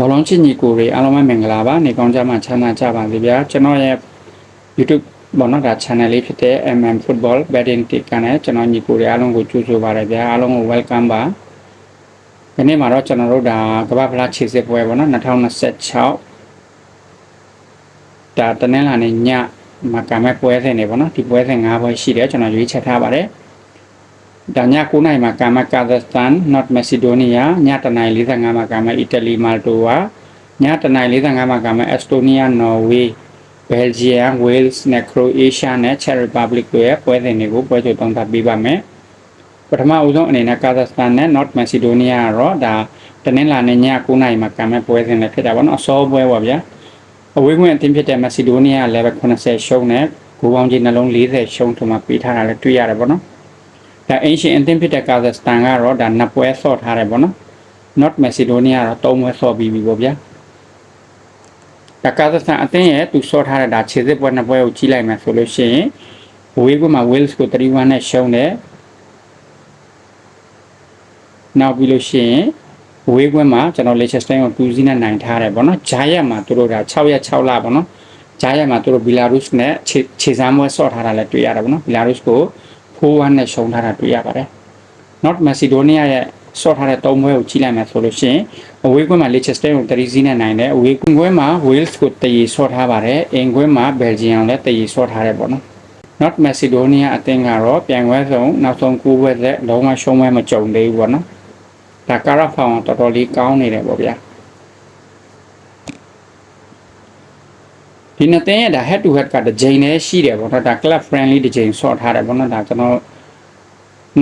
ဘောလုံးချစ်ညီကိုတွေအားလုံးပဲမင်္ဂလာပါနေကောင်းကြမှာချမ်းသာကြပါစေဗျာကျွန်တော်ရဲ့ YouTube ဘောနော်ဒါ channel လေးဖြစ်တဲ့ MM Football Betting Tip ကနဲ့ကျွန်တော်ညီကိုတွေအားလုံးကိုကြိုဆိုပါရဗျာအားလုံးကို welcome ပါဒီနေ့မှာတော့ကျွန်တော်တို့ဒါကမ္ဘာဖလားခြေစစ်ပွဲပေါ့နော်2026ဒါတနင်္လာနေ့ညမှာကံမဲ့ပွဲစဉ်တွေပေါ့နော်ဒီပွဲစဉ်၅ပွဲရှိတယ်ကျွန်တော်ရွေးချယ်ထားပါတယ် ဒါည9နိုင်မှာကာမကာဇက်စတန်နော့တ်မက်ဆီဒိုနီးယားညတနိုင်45မှာကာမအီတလီမာလ်တိုဝါညတနိုင်45မှာကာမအက်စတိုးနီးယားနော်ဝေးဘယ်ဂျီယမ်ဝေးလ်စ်နဲ့ခရိုအေးရှားနဲ့ချက်ရီပဘလစ်တို့ရဲ့ပွဲစဉ်တွေကိုပွဲချုပ်သုံးသပ်ပေးပါမယ်ပထမအဦးဆုံးအနေနဲ့ကာဇက်စတန်နဲ့နော့တ်မက်ဆီဒိုနီးယားကတော့ဒါတနင်္လာနေ့ည9နိုင်မှာကာမပွဲစဉ်လည်းဖြစ်တာပေါ့နော်အစောပွဲပါဗျာအဝေးခွင့်အသင်းဖြစ်တဲ့မက်ဆီဒိုနီးယားလည်းပဲ80ရှုံးနဲ့ဂိုးပေါင်းကြီးနှလုံး40ရှုံးထုံမှာပေးထားတာလည်းတွေ့ရတယ်ပေါ့နော် ဒါအင်ရှင်အသင်းဖြစ်တဲ့ကာဇက်စတန်ကတော့ဒါနှစ်ပွဲဆော့ထားတယ်ပေါ့နော် North Macedonia ကတော့သုံးပွဲဆော့ပြီးပြီပေါ့ဗျာဒါကာဇက်စတန်အသင်းရဲ့သူဆော့ထားတဲ့ဒါခြေစစ်ပွဲနှစ်ပွဲကိုကြီးလိုက်မယ်ဆိုလို့ရှိရင်ဝေးကွမှာ Wales ကို3-1နဲ့ရှုံးတယ်နောက်ပြီးလို့ရှိရင်ဝေးကွမှာကျွန်တော် Leicester ကို2-0နဲ့နိုင်ထားတယ်ပေါ့နော်ဂျာယက်မှာသူတို့ဒါ6ရက်6လပေါ့နော်ဂျာယက်မှာသူတို့ဘီလာရုစ်နဲ့ခြေခြေစမ်းပွဲဆော့ထားတာလည်းတွေ့ရတယ်ပေါ့နော်ဘီလာရုစ်ကို 4-1နဲ့ရှုံးထားတာတွေ့ရပါတယ် North Macedonia ရဲ့ဆော့ထားတဲ့၃ပွဲကိုကြီးလိုက်မယ်ဆိုလို့ရှိရင်အဝေးကွင်းမှာ Leicester ကို3စီးနဲ့နိုင်တယ်အဝေးကွင်းမှာ Wales ကိုတရီဆော့ထားပါတယ်အင်ကွင်းမှာ Belgium လည်းတရီဆော့ထားတယ်ပေါ့နော် North Macedonia အသင်းကတော့ပြိုင်ပွဲဆုံးနောက်ဆုံး9ပွဲသက်လုံးဝရှုံးပွဲမကြုံသေးဘူးပေါ့နော်ဒါကာရာဖောင်တော်တော်လေးကောင်းနေတယ်ပေါ့ဗျာ ဒီနှစ်သင်းရဲ့ဒါ head to head ကတစ်ချိန်နဲ့ရှိတယ်ပေါ့နော်ဒါ club friendly တစ်ချိန်ဆော့ထားတယ်ပေါ့နော်ဒါကျွန်တော်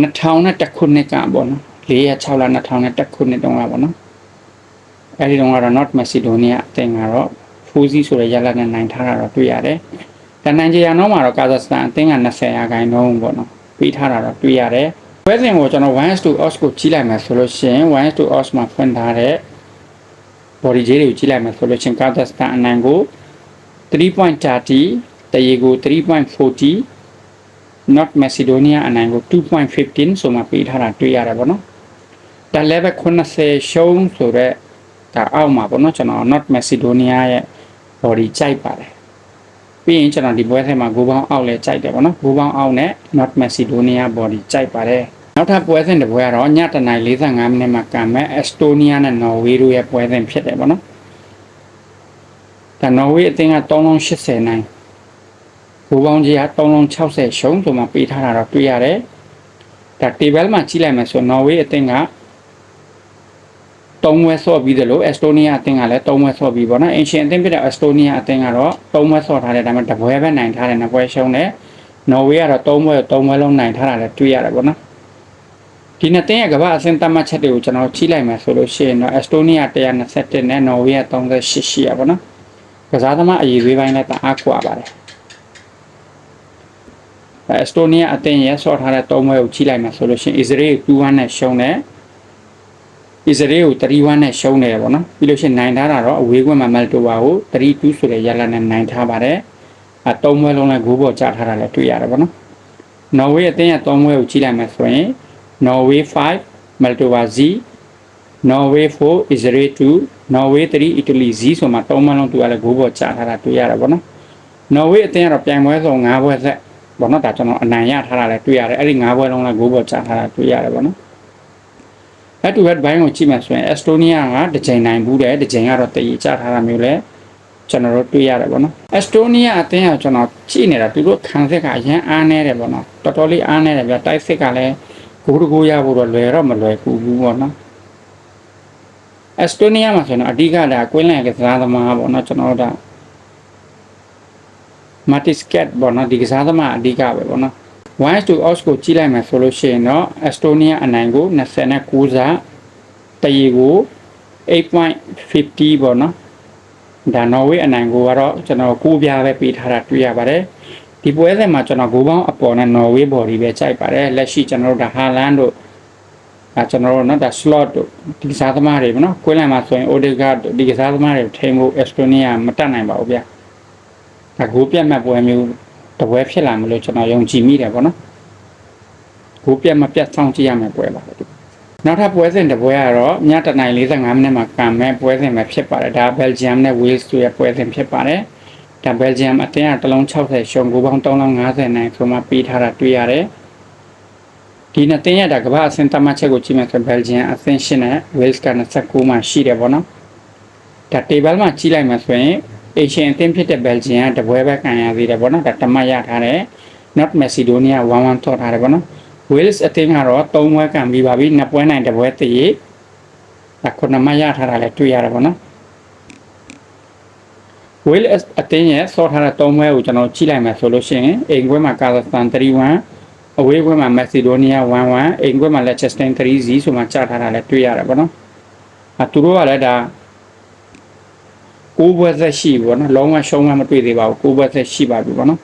2000ခုနှစ်ကပေါ့နော်4ရက်6လ2000ခုနှစ်တုန်းကပေါ့နော်အဲဒီတုန်းကတော့ North Macedonia အသင်းကတော့ဖူးစီဆိုတဲ့ရလနဲ့နိုင်ထားတာတော့တွေ့ရတယ်ဒါနိုင်ကြရနောက်မှာတော့ကာဇက်စတန်အသင်းက20ရာခိုင်နှုန်းပေါ့နော်ပြီးထားတာတော့တွေ့ရတယ်ပွဲစဉ်ကိုကျွန်တော်1 to os ကိုကြီးလိုက်မယ်ဆိုလို့ရှိရင်1 to os မှာဖွင့်ထားတဲ့ body ကြီးတွေကိုကြီးလိုက်မယ်ဆိုလို့ရှိရင်ကာဇက်စတန်အနိုင်ကို 3.30တရေကို3.40 North Macedonia အနိုင်ကို2.15ဆိုမှပေးထားတာတွေ့ရတယ်ပေါ့နော်။ဒါလည်းပဲ80ရှုံးဆိုတော့ဒါအောက်မှာပေါ့နော်ကျွန်တော် North Macedonia ရဲ့ body ကြိုက်ပါတယ်။ပြီးရင်ကျွန်တော်ဒီပွဲထဲမှာဂိုးပေါင်းအောက်လည်းကြိုက်တယ်ပေါ့နော်။ဂိုးပေါင်းအောက်နဲ့ North Macedonia body ကြိုက်ပါတယ်။နောက်ထပ်ပွဲစဉ်တစ်ပွဲကတော့ညတနိုင်45မိနစ်မှာကံမဲ့ Estonia နဲ့ Norway တို့ရဲ့ပွဲစဉ်ဖြစ်တယ်ပေါ့နော်။ ဒါနော်ဝေးအသင်းက3080နိုင်ဘူပေါင်းကြီးက3060ရှုံးဆိုမှပေးထားတာတော့တွေ့ရတယ်ဒါ table မှာကြည့်လိုက်မယ်ဆိုနော်ဝေးအသင်းက3ဝဲဆော့ပြီးတယ်လို့အက်စတိုးနီးယားအသင်းကလည်း3ဝဲဆော့ပြီးပေါ့နော်အင်ရှင်အသင်းဖြစ်တဲ့အက်စတိုးနီးယားအသင်းကတော့3ဝဲဆော့ထားတယ်ဒါပေမဲ့တပွဲပဲနိုင်ထားတယ်နှစ်ပွဲရှုံးတယ်နော်ဝေးကတော့3ဝဲ3ဝဲလုံးနိုင်ထားတာလည်းတွေ့ရတယ်ပေါ့နော်ဒီနှစ်တင်းရဲ့ကမ္ဘာအဆင့်သတ်မှတ်ချက်တွေကိုကျွန်တော်ကြည့်လိုက်မယ်ဆိုလို့ရှိရင်တော့အက်စတိုးနီးယား121နဲ့နော်ဝေးက38ရှိရပါတော့ ကစားသမားအရေးသွေးပိုင်းလည်းတအားကွာပါတယ်အဲအက်စတိုးနီးယားအသင်းရဲ့ဆော့ထားတဲ့၃ပွဲကိုကြည့်လိုက်မှဆိုလို့ရှိရင်အစ္စရေးကို2-1နဲ့ရှုံးတယ်အစ္စရေးကို3-1နဲ့ရှုံးတယ်ပေါ့နော်ပြီးလို့ရှိရင်နိုင်ထားတာတော့အဝေးကွင်းမှာမက်တိုဝါကို3-2ဆိုတဲ့ရလနဲ့နိုင်ထားပါတယ်အဲ၃ပွဲလုံးလည်းဂိုးပေါ်ကျထားတာလည်းတွေ့ရတယ်ပေါ့နော်နော်ဝေးအသင်းရဲ့၃ပွဲကိုကြည့်လိုက်မှဆိုရင်နော်ဝေး5မက်တိုဝါ0 Norway 4 Israel 2 Norway 3 Italy 0ဆိုမှ၃မှလုံးသူကလည်းဂိုးပေါ်ကြာထားတာတွေ့ရတာပေါ့နော် Norway အသင်းကတော့ပြိုင်ပွဲဆုံး၅ပွဲဆက်ပေါ့နော်ဒါကျွန်တော်အနိုင်ရထားတာလည်းတွေ့ရတယ်အဲ့ဒီ၅ပွဲလုံးလည်းဂိုးပေါ်ကြာထားတာတွေ့ရတယ်ပေါ့နော် head to head ဘိုင်းကိုကြည့်မှဆိုရင် Estonia ကတစ်ချိန်နိုင်ဘူးတယ်တစ်ချိန်ကတော့တည်ကြထားတာမျိုးလဲကျွန်တော်တို့တွေ့ရတယ်ပေါ့နော် Estonia အသင်းကကျွန်တော်ကြည့်နေတာသူတို့ခံစစ်ကအရင်အားနေတယ်ပေါ့နော်တော်တော်လေးအားနေတယ်ဗျတိုက်စစ်ကလည်းဂိုးတကိုးရဖို့တော့လွယ်တော့မလွယ်ကူဘူးပေါ့နော် အက်စတိုးနီးယားမှာဆိုရင်အဓိကဒါကွင်းလန်ကစားသမားပေါ့နော်ကျွန်တော်တို့မာတီစကက်ပေါ့နော်ဒီကစားသမားအဓိကပဲပေါ့နော်1 to os ကိုကြည့်လိုက်မယ်ဆိုလို့ရှိရင်တော့အက်စတိုးနီးယားအနိုင်ကို29စားတရီကို8.50ပေါ့နော်ဒါနော်ဝေးအနိုင်ကိုကတော့ကျွန်တော်ကိုးပြားပဲပေးထားတာတွေ့ရပါတယ်ဒီပွဲစဉ်မှာကျွန်တော်ဂိုးပေါင်းအပေါ်နဲ့နော်ဝေးဘော်ဒီပဲကြိုက်ပါတယ်လက်ရှိကျွန်တော်တို့ဒါဟာလန်တို့ အဲကျွန်တော်တို့နော်ဒါ slot တို့ဒီကစားသမားတွေပေါ့နော်ကွင်းလန်မှာဆိုရင် Odegaard ဒီကစားသမားတွေထိန်းဖို့ Estonia မတက်နိုင်ပါဘူးဗျာအကူပြတ်မှတ်ပွဲမျိုးတပွဲဖြစ်လာမလို့ကျွန်တော်ယုံကြည်မိတယ်ပေါ့နော်ကိုပြတ်မပြတ်ဆောင်ကြည့်ရမယ်ပွဲပါနောက်ထပ်ပွဲစဉ်တစ်ပွဲကတော့ညတနိုင်45မိနစ်မှာကံမဲ့ပွဲစဉ်ပဲဖြစ်ပါတယ်ဒါဘယ်လ်ဂျီယမ်နဲ့ဝေးလ်တို့ရဲ့ပွဲစဉ်ဖြစ်ပါတယ်ဒါဘယ်လ်ဂျီယမ်အတင်းကတစ်လုံး60ရှုံ9ပေါင်း350နိုင်ဆိုမှပေးထားတာတွေ့ရတယ် ဒီနှစ်တင်းရတာကမ္ဘာအဆင့်တမတ်ချက်ကိုကြည့်မယ်ဆိုဘယ်လ်ဂျီယမ်အဆင့်8နဲ့ဝေးလ်က29မှာရှိတယ်ပေါ့နော်ဒါ table မှာကြည့်လိုက်မှဆိုရင် Asian အသင်းဖြစ်တဲ့ Belgium ကတပွဲပဲကန်ရသေးတယ်ပေါ့နော်ဒါတမတ်ရထားတယ် North Macedonia 1-1ထောက်ထားတယ်ပေါ့နော် Wales အသင်းကတော့3ပွဲကန်ပြီးပါပြီနှစ်ပွဲနိုင်တပွဲတည်ဒါခုနမတ်ရထားတာလည်းတွေ့ရတယ်ပေါ့နော် Wales အသင်းရဲ့ဆော့ထားတဲ့3ပွဲကိုကျွန်တော်ကြည့်လိုက်မယ်ဆိုလို့ရှိရင်အိမ်ပွဲမှာ Kazakhstan 3-1 အဝေးပွဲမှာ Macedonia 1-1အိမ်ပွဲမှာ Liechtenstein 3-0ဆိုမှကြားထားတာလည်းတွေ့ရတယ်ပေါ့နော်အဲသူတို့ကလည်းဒါကိုးဘွဲဆက်ရှိပြီပေါ့နော်လုံးဝရှုံးမှမတွေ့သေးပါဘူးကိုးဘွဲဆက်ရှိပါပြီပေါ့နော်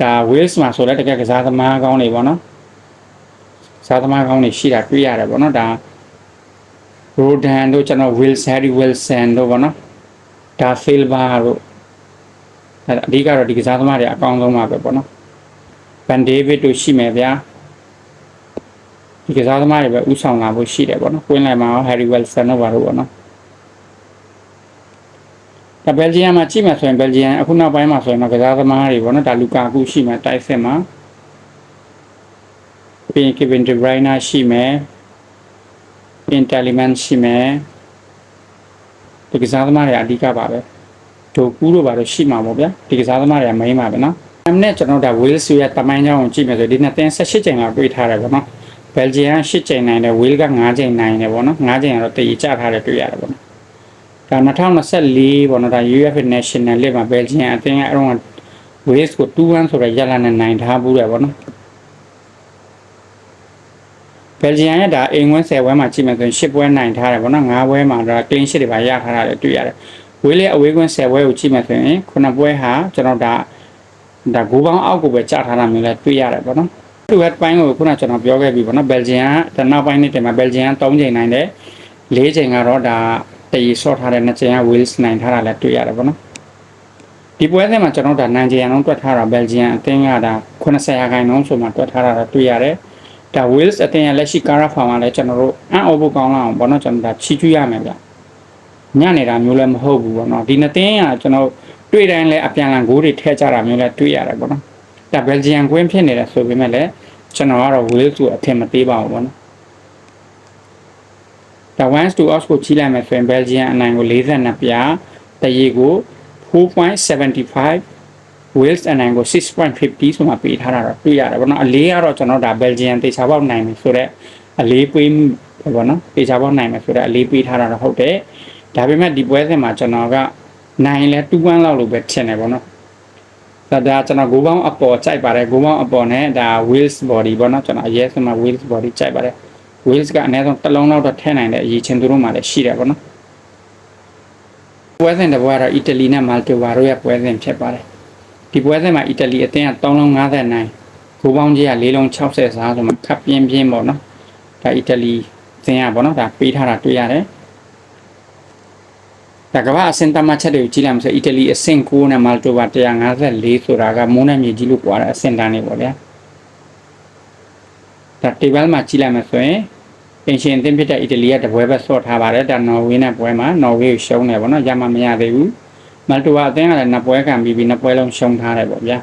ဒါ Wales မှာဆိုလဲတကယ်ကစားသမားကောင်းတွေပေါ့နော်စားသမားကောင်းတွေရှိတာတွေ့ရတယ်ပေါ့နော်ဒါ Rodan တို့ကျွန်တော် Will Harry Wilson တို့ပေါ့နော်ဒါ Silva တို့အဲအဓိကတော့ဒီကစားသမားတွေအကောင်းဆုံးပါပဲပေါ့နော် Van David တို့ရှိမယ်ဗျာဒီကစားသမားတွေပဲဥဆောင်လာဖို့ရှိတယ်ပေါ့နော်ကွင်းလိုက်မှာ Harry Wilson တို့ပါတော့ပေါ့နော်ဒါဘယ်လ်ဂျီယမ်မှာကြည့်မှဆိုရင်ဘယ်လ်ဂျီယမ်အခုနောက်ပိုင်းမှာဆိုရင်တော့ကစားသမားတွေပေါ့နော်ဒါလူကာကူရှိမှတိုက်စစ်မှာပြီးရင် Kevin De Bruyne ရှိမယ်ပြီးရင် Tielemans ရှိမယ်ဒီကစားသမားတွေအဓိကပါပဲဒိုကူးတို့ပါတော့ရှိမှာပေါ့ဗျာဒီကစားသမားတွေကမိန်းပါပဲနော် အမနဲ့ကျွန်တော်ဒါ Wales ရဲ့တမိုင်းကြောင်းကိုကြည့်မယ်ဆိုဒီနှစ်သင်း18ချိန်လောက်တွေ့ထားတယ်ပေါ့နော်ဘယ်လ်ဂျီယမ်8ချိန်နိုင်တယ် Wales က9ချိန်နိုင်တယ်ပေါ့နော်9ချိန်ကတော့တည်ကြထားတယ်တွေ့ရတယ်ပေါ့နော်ဒါ2024ပေါ့နော်ဒါ UEFA National League မှာဘယ်လ်ဂျီယမ်အသင်းကအရော Wales ကို2-1ဆိုတော့ရလာနဲ့နိုင်ထားဘူးတယ်ပေါ့နော်ဘယ်လ်ဂျီယမ်ရဲ့ဒါအိမ်ဝင်း10ပွဲမှာကြည့်မယ်ဆိုရင်10ပွဲနိုင်ထားတယ်ပေါ့နော်9ပွဲမှာဒါ clean sheet တွေပါရထားတာလည်းတွေ့ရတယ်ဝေးလေအဝေးကွင်း10ပွဲကိုကြည့်မယ်ဆိုရင်9ပွဲဟာကျွန်တော်ဒါ ဒါဂိုးပေါင်းအောက်ကိုပဲကြာထားတာမျိုးလည်းတွေ့ရတယ်ပေါ့နော်သူ့ဟက်ပိုင်းကိုခုနကျွန်တော်ပြောခဲ့ပြီပေါ့နော်ဘယ်လ်ဂျီယမ်ကဒါနောက်ပိုင်းနှစ်တင်မှာဘယ်လ်ဂျီယမ်3ချိန်နိုင်တယ်4ချိန်ကတော့ဒါတည်ဆော့ထားတဲ့2ချိန်က Wales နိုင်ထားတာလည်းတွေ့ရတယ်ပေါ့နော်ဒီပွဲစဉ်မှာကျွန်တော်ဒါနိုင်ဂျီယမ်လုံးတွက်ထားတာဘယ်လ်ဂျီယမ်အသင်းကဒါ80ရာခိုင်နှုန်းဆိုမှတွက်ထားတာတွေ့ရတယ်ဒါ Wales အသင်းရဲ့လက်ရှိကာရာဖာမှာလည်းကျွန်တော်တို့အံ့ဩဖို့ကောင်းလာအောင်ပေါ့နော်ကျွန်တော်ဒါချီးကျူးရမယ်ဗျညနေတာမျိုးလည်းမဟုတ်ဘူးပေါ့နော်ဒီနှစ်သင်းကကျွန်တော် တွေ့တိုင်းလည်းအပြန်လန်ဂိုးတွေထည့်ကြတာမျိုးလည်းတွေ့ရတယ်ပေါ့နော်ဒါဘယ်လ်ဂျီယမ်ကွင်းဖြစ်နေတယ်ဆိုပေမဲ့လည်းကျွန်တော်ကတော့ Wales ကိုအထင်မသေးပါဘူးပေါ့နော်ဒါ once to us ကိုကြီးလိုက်မယ်ဆိုရင်ဘယ်လ်ဂျီယမ်အနိုင်ကို42ပြားတရေကို4.75 Wales အနိုင်ကို6.50ဆိုမှပေးထားတာတော့တွေ့ရတယ်ပေါ့နော်အလေးကတော့ကျွန်တော်ဒါဘယ်လ်ဂျီယမ်တေချာပေါက်နိုင်ပြီဆိုတော့အလေးပေးမှုပေါ့နော်တေချာပေါက်နိုင်မယ်ဆိုတော့အလေးပေးထားတာတော့ဟုတ်တယ်ဒါပေမဲ့ဒီပွဲစဉ်မှာကျွန်တော်က နိုင်လဲ2-1လောက်လို့ပဲထင်တယ်ပေါ့နော်ဒါဒါကျွန်တော်ဂိုးပေါင်းအပေါ်ကြိုက်ပါတယ်ဂိုးပေါင်းအပေါ်နဲ့ဒါ Wales body ပေါ့နော်ကျွန်တော်အရေးဆုံးမှာ Wales body ကြိုက်ပါတယ် Wales ကအနည်းဆုံးတစ်လုံးလောက်တော့ထည့်နိုင်တဲ့အရေးချင်းသူတို့မှလည်းရှိတယ်ပေါ့နော်ပွဲစဉ်တစ်ပွဲကတော့အီတလီနဲ့မာလ်တိုဝါတို့ရဲ့ပွဲစဉ်ဖြစ်ပါတယ်ဒီပွဲစဉ်မှာအီတလီအသင်းက3လုံး50နိုင်ဂိုးပေါင်းကြီးက4လုံး60စားဆိုမှခပ်ပြင်းပြင်းပေါ့နော်ဒါအီတလီသင်းကပေါ့နော်ဒါပေးထားတာတွေ့ရတယ် ဒါကမ္ဘာအဆင့်တမတ်ချက်တွေကိုကြည့်လိုက်မှဆိုအီတလီအဆင့်9နဲ့မာလ်တိုဝါ154ဆိုတာကမိုးနဲ့မြေကြီးလို့ပြောတာအဆင့်တန်းနေပေါ့ဗျာဒါ table မှာကြည့်လိုက်မှဆိုရင်အင်ရှင်အသင်းဖြစ်တဲ့အီတလီကတပွဲပဲဆော့ထားပါတယ်ဒါနော်ဝေးနဲ့ပွဲမှာနော်ဝေးကိုရှုံးတယ်ပေါ့နော်ရမမရသေးဘူးမာလ်တိုဝါအသင်းကလည်းနှစ်ပွဲခံပြီးပြီးနှစ်ပွဲလုံးရှုံးထားတယ်ပေါ့ဗျာ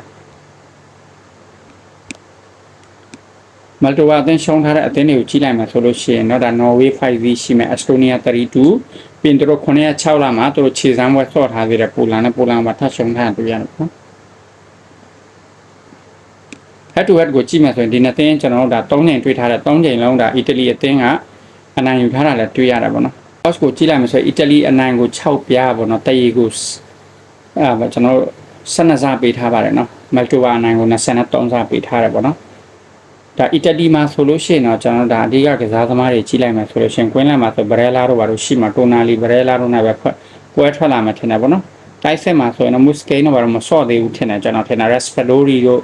မယ်တိုဝါအသင်းရှုံးထားတဲ့အသင်းတွေကိုကြည့်လိုက်မှဆိုလို့ရှိရင်တော့ဒါနော်ဝေး 5V ရှိမယ်အက်စတိုးနီးယား32ပြင်သူတို့9ရက်6လမှာသူတို့ခြေစမ်းပွဲဆော့ထားသေးတယ်ပိုလန်နဲ့ပိုလန်မှာထပ်ရှုံးထားတယ်တွေ့ရတယ်နော် head to head ကိုကြည့်မှဆိုရင်ဒီနှစ်သင်းကျွန်တော်တို့ဒါ3ချိန်တွေ့ထားတဲ့3ချိန်လုံးဒါအီတလီအသင်းကအနိုင်ယူထားတာလည်းတွေ့ရတယ်ပေါ့နော် odds ကိုကြည့်လိုက်မှဆိုရင်အီတလီအနိုင်ကို6ပြားပေါ့နော်တရီကိုအဲကျွန်တော်တို့12စားပေးထားပါတယ်နော်မက်တိုဝါအနိုင်ကို23စားပေးထားတယ်ပေါ့နော် ဒါအီတလီမှာဆိုလို့ရှိရင်တော့ကျွန်တော်ဒါအဓိကကစားသမားတွေကြီးလိုက်မယ်ဆိုလို့ရှိရင်ကွင်းလန်မှာဆိုဘရဲလာတို့ဘာလို့ရှိမှာတိုနာလီဘရဲလာတို့နဲ့ပဲပွဲထွက်လာမှထင်တယ်ပေါ့နော်တိုက်ဆက်မှာဆိုရင်တော့မုစကိန်းတို့ဘာလို့မဆော့သေးဘူးထင်တယ်ကျွန်တော်ထင်တာရက်စပဒိုရီတို့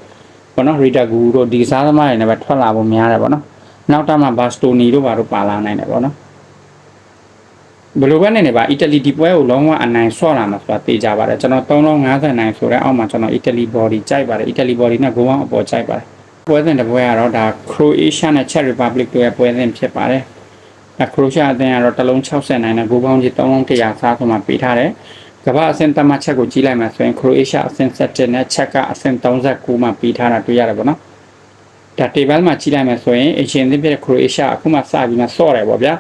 ပေါ့နော်ရီတာဂူတို့ဒီကစားသမားတွေနဲ့ပဲထွက်လာဖို့များတယ်ပေါ့နော်နောက်တော့မှဘာစတိုနီတို့ဘာလို့ပါလာနိုင်တယ်ပေါ့နော်ဘယ်လိုပဲနေနေပါအီတလီဒီပွဲကိုလုံးဝအနိုင်ဆော့လာမှာဆိုတာသိကြပါတယ်ကျွန်တော်350နိုင်ဆိုတဲ့အောက်မှာကျွန်တော်အီတလီ body ကြိုက်ပါတယ်အီတလီ body နဲ့ဂိုးအောင်အပေါ်ကြိုက်ပါတယ် ပွဲစဉ်တစ်ပွဲကတော့ဒါ Croatia နဲ့ Czech Republic တို့ရဲ့ပွဲစဉ်ဖြစ်ပါတယ်အဲခရိုရှားအသင်းကတော့တစ်လုံး60နိုင်နဲ့ဂိုးပေါင်းကြီး3လုံး100စားဆိုမှပေးထားတယ်ကမ္ဘာအဆင့်သတ်မှတ်ချက်ကိုကြည့်လိုက်မှဆိုရင်ခရိုအေးရှားအဆင့်7နဲ့ချက်ကအဆင့်39မှာပေးထားတာတွေ့ရတယ်ပေါ့နော်ဒါ table မှာကြည့်လိုက်မှဆိုရင်အရှင်သင်းပြတဲ့ခရိုအေးရှားအခုမှစပြီးမှဆော့တယ်ပေါ့ဗျာ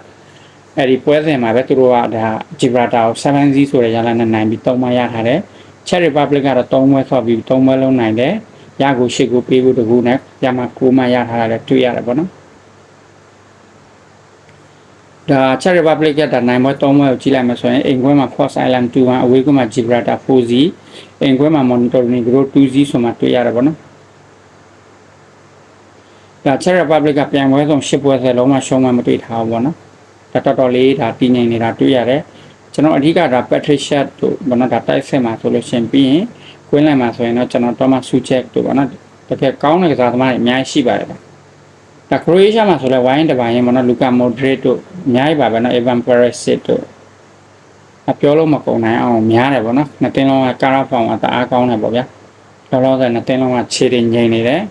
အဲ့ဒီပွဲစဉ်မှာပဲသူတို့ကဒါဂျီဘရာတာကို7-0ဆိုတဲ့ရလနဲ့နိုင်ပြီး3မှရထားတယ် Czech Republic ကတော့3ပွဲဆော့ပြီး3ပွဲလုံးနိုင်တယ် ရကို8ကိုပေးဖို့တကူနဲ့ရမှာ9မှရထားတာလည်းတွေ့ရတယ်ပေါ့နော်ဒါ Czech Republic ကဒါနိုင်ပွဲ3ပွဲကိုကြည့်လိုက်မှဆိုရင်အိမ်ခွဲမှာ Force Island 2-1အဝေးခွဲမှာ Gibraltar 4-0အိမ်ခွဲမှာ Montenegro 2-0ဆိုမှတွေ့ရတယ်ပေါ့နော်ဒါ Czech Republic ကပြန်ပွဲဆုံး10ပွဲဆယ်လုံးမှရှုံးမှမတွေ့ထားဘူးပေါ့နော်ဒါတော်တော်လေးဒါတည်ငြိမ်နေတာတွေ့ရတယ်ကျွန်တော်အဓိကဒါ Patricia တို့ဘောနော်ဒါတိုက်ဆက်မှာဆိုလို့ရှင်ပြီးရင် ကွင်းလိုက်မှာဆိုရင်တော့ကျွန်တော် Thomas Suchek တို့ဘောနော်တကယ်ကောင်းတဲ့ကစားသမားတွေအများကြီးရှိပါတယ်ဗျဒါခရိုအေးရှားမှာဆိုလဲဝိုင်းတပိုင်းရင်ဘောနော်လူကာမိုဒရစ်တို့အများကြီးပါပဲနော်အီဗန်ပရက်စစ်တို့အပြောလို့မကုန်နိုင်အောင်များတယ်ဗောနော်နှစ်တင်းလုံးကကာရာဖောင်အတအားကောင်းတယ်ဗောဗျာလောလောဆယ်နှစ်တင်းလုံးကခြေတွေငိမ့်နေတယ်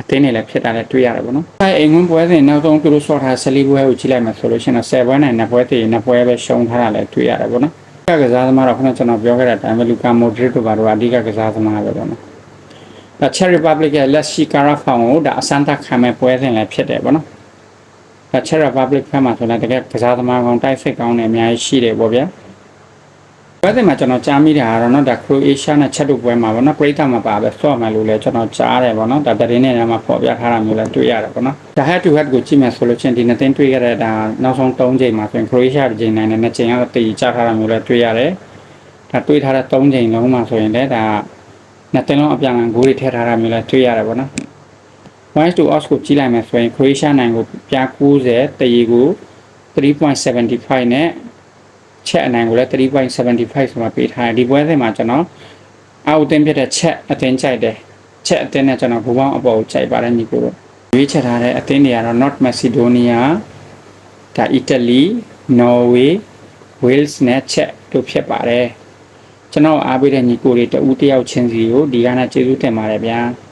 အတင်းနေလည်းဖြစ်တာလည်းတွေ့ရတယ်ဗောနော်အဲအိမ်ဝင်ပွဲစဉ်နောက်ဆုံးသူတို့ဆော့ထားဆလီပွဲကိုကြည့်လိုက်မှဆိုလို့ရှိရင်တော့7ပွဲနဲ့2ပွဲတည်2ပွဲပဲရှုံးထားတာလည်းတွေ့ရတယ်ဗောနော် ကကစားသမားတော့ခုနကကျွန်တော်ပြောခဲ့တဲ့အတိုင်းပဲလူကာမိုဒရစ်တို့ဘာတို့အဓိကကစားသမားပဲဗောနော်ဒါ Czech Republic ရဲ့လက်ရှိကာရာဖောင်ကိုဒါအစမ်းတက်ခံမဲ့ပွဲစဉ်လည်းဖြစ်တယ်ဗောနော်ဒါ Czech Republic ဖက်မှာဆိုလည်းတကယ်ကစားသမားကောင်တိုက်စစ်ကောင်းတယ်အများကြီးရှိတယ်ဗောဗျာ ပွဲစဉ်မှာကျွန်တော်ကြားမိတာကတော့เนาะဒါ Croatia နဲ့ချက်တို့ပွဲမှာဗောနော်ပရိသတ်မှာပါပဲဆော့မယ်လို့လည်းကျွန်တော်ကြားတယ်ဗောနော်ဒါတရင်နဲ့မှာပေါ်ပြထားတာမျိုးလည်းတွေ့ရတယ်ဗောနော်ဒါ head to head ကိုကြည့်မယ်ဆိုလို့ချင်းဒီနှစ်သင်းတွေ့ရတဲ့ဒါနောက်ဆုံး3ချိန်မှာဆိုရင် Croatia တစ်ချိန်နိုင်တယ်နှစ်ချိန်ကတော့တည်ကြထားတာမျိုးလည်းတွေ့ရတယ်ဒါတွေ့ထားတဲ့3ချိန်လုံးမှာဆိုရင်လည်းဒါနှစ်သင်းလုံးအပြန်အလှန်ဂိုးတွေထည့်ထားတာမျိုးလည်းတွေ့ရတယ်ဗောနော် 1 to odds ကိုကြည့်လိုက်မယ်ဆိုရင် Croatia နိုင်ကိုပြ90တရီကို3.75နဲ့ ချက်အနိုင်ကိုလည်း3.75ဆိုမှပေးထားတယ်ဒီပွဲစဉ်မှာကျွန်တော်အောက်အသင်းဖြစ်တဲ့ချက်အသင်းကြိုက်တယ်ချက်အသင်းနဲ့ကျွန်တော်ဘူပေါင်းအပေါ်ကိုကြိုက်ပါတယ်ညီကိုတို့ရွေးချယ်ထားတဲ့အသင်းတွေကတော့ North Macedonia ဒါ Italy Norway Wales နဲ့ချက်တို့ဖြစ်ပါတယ်ကျွန်တော်အားပေးတဲ့ညီကိုတွေတဦးတယောက်ချင်းစီကိုဒီကနေ့ကျေးဇူးတင်ပါတယ်ဗျာ